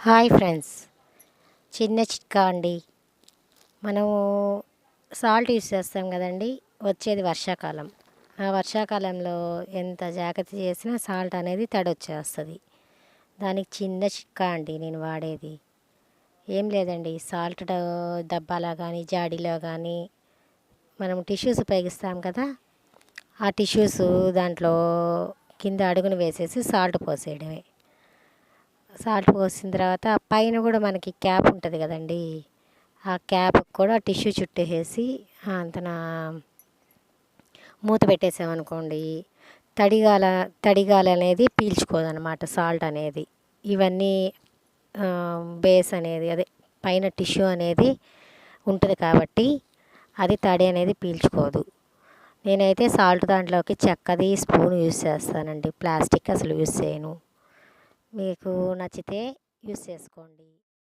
Hi friends. చిన్న చిట్కా అండి. మనము సాల్ట్ యూస్ చేస్తాం కదండి. వచ్చేది వర్షాకాలం. ఆ వర్షాకాలంలో ఎంత జాగ్రత్త చేసినా సాల్ట్ అనేది తడొచ్చేస్తుంది. దానికి చిన్న చిట్కా అండి నేను వాడేది. ఏం లేదండి. సాల్ట్ డబ్బాలో కానీ జాడీలో కానీ మనం టిష్యూస్ ఉపయోగిస్తాం కదా. ఆ టిష్యూస్ దాంట్లో కింద అడుగును వేసేసి సాల్ట్ పోసేయడమే. సాల్ట్ పోసిన తర్వాత పైన కూడా మనకి క్యాప్ ఉంటుంది కదండి. ఆ క్యాప్ కూడా టిష్యూ చుట్టేసి అంతన మూత పెట్టేసామనుకోండి తడిగాల తడిగాల అనేది పీల్చుకోదనమాట సాల్ట్ అనేది. ఇవన్నీ బేస్ అనేది అదే పైన టిష్యూ అనేది ఉంటుంది కాబట్టి అది తడి అనేది పీల్చుకోదు. నేనైతే సాల్ట్ దాంట్లోకి చెక్కది స్పూన్ యూస్ చేస్తానండి. ప్లాస్టిక్ అసలు యూస్ చేయను. మీకు నచ్చితే యూస్ చేసుకోండి.